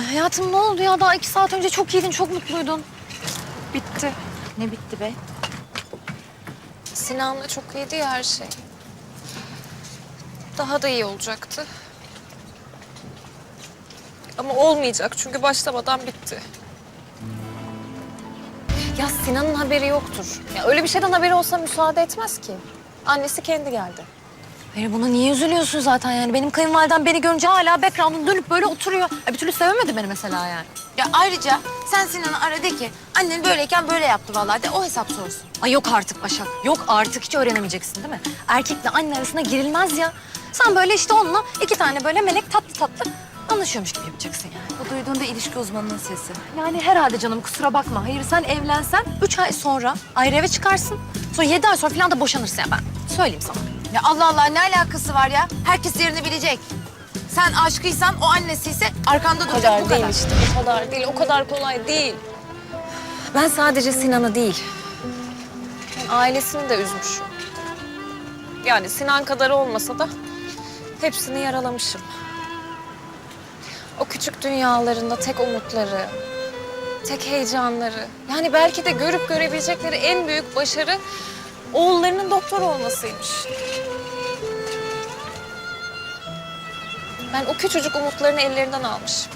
Ay hayatım ne oldu ya? Daha iki saat önce çok iyiydin, çok mutluydun. Bitti. Ne bitti be? Sinan'la çok iyiydi ya her şey. Daha da iyi olacaktı. Ama olmayacak çünkü başlamadan bitti. Ya Sinan'ın haberi yoktur. Ya öyle bir şeyden haberi olsa müsaade etmez ki. Annesi kendi geldi. Hayır buna niye üzülüyorsun zaten yani? Benim kayınvalidem beni görünce hala background'un dönüp böyle oturuyor. Ay, bir türlü sevemedi beni mesela yani. Ya ayrıca sen Sinan'ı ara de ki annen böyleyken böyle yaptı vallahi de o hesap sorsun. Ay yok artık Başak. Yok artık hiç öğrenemeyeceksin değil mi? Erkekle anne arasına girilmez ya. Sen böyle işte onunla iki tane böyle melek tatlı tatlı anlaşıyormuş gibi yapacaksın yani. Bu duyduğunda ilişki uzmanının sesi. Yani herhalde canım kusura bakma. Hayır sen evlensen üç ay sonra ayrı eve çıkarsın. Sonra yedi ay sonra falan da boşanırsın ya ben. Söyleyeyim sana. Ya Allah Allah ne alakası var ya? Herkes yerini bilecek. Sen aşkıysan o annesiyse arkanda duracak kadar bu değil kadar. işte. O kadar değil. O kadar kolay değil. Ben sadece Sinan'ı değil. ailesini de üzmüşüm. Yani Sinan kadar olmasa da hepsini yaralamışım. O küçük dünyalarında tek umutları, tek heyecanları. Yani belki de görüp görebilecekleri en büyük başarı oğullarının doktor olmasıymış. Ben o küçücük umutlarını ellerinden almışım.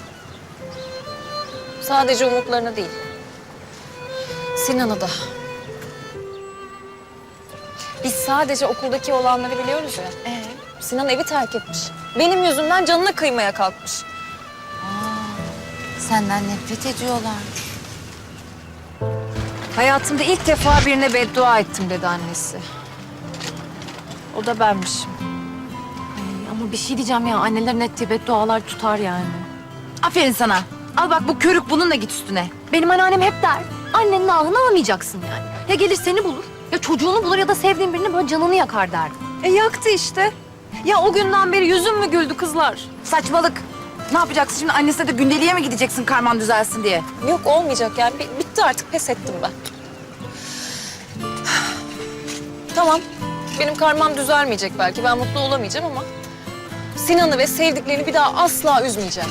Sadece umutlarını değil. Sinan'ı da. Biz sadece okuldaki olanları biliyoruz ya. Ee? Sinan evi terk etmiş. Benim yüzümden canına kıymaya kalkmış. Senden nefret ediyorlar. Hayatımda ilk defa birine beddua ettim dedi annesi. O da benmişim. Ay, ama bir şey diyeceğim ya. Annelerin ettiği beddualar tutar yani. Aferin sana. Al bak bu körük bununla git üstüne. Benim anneannem hep der. Annenin ahını alamayacaksın yani. Ya gelir seni bulur, ya çocuğunu bulur ya da sevdiğin birini böyle canını yakar der. E yaktı işte. Ya o günden beri yüzüm mü güldü kızlar? Saçmalık. Ne yapacaksın şimdi annesine de gündeliğe mi gideceksin karman düzelsin diye? Yok olmayacak yani. Bi- Bitti artık pes ettim ben. Tamam. Benim karmam düzelmeyecek belki. Ben mutlu olamayacağım ama... Sinan'ı ve sevdiklerini bir daha asla üzmeyeceğim.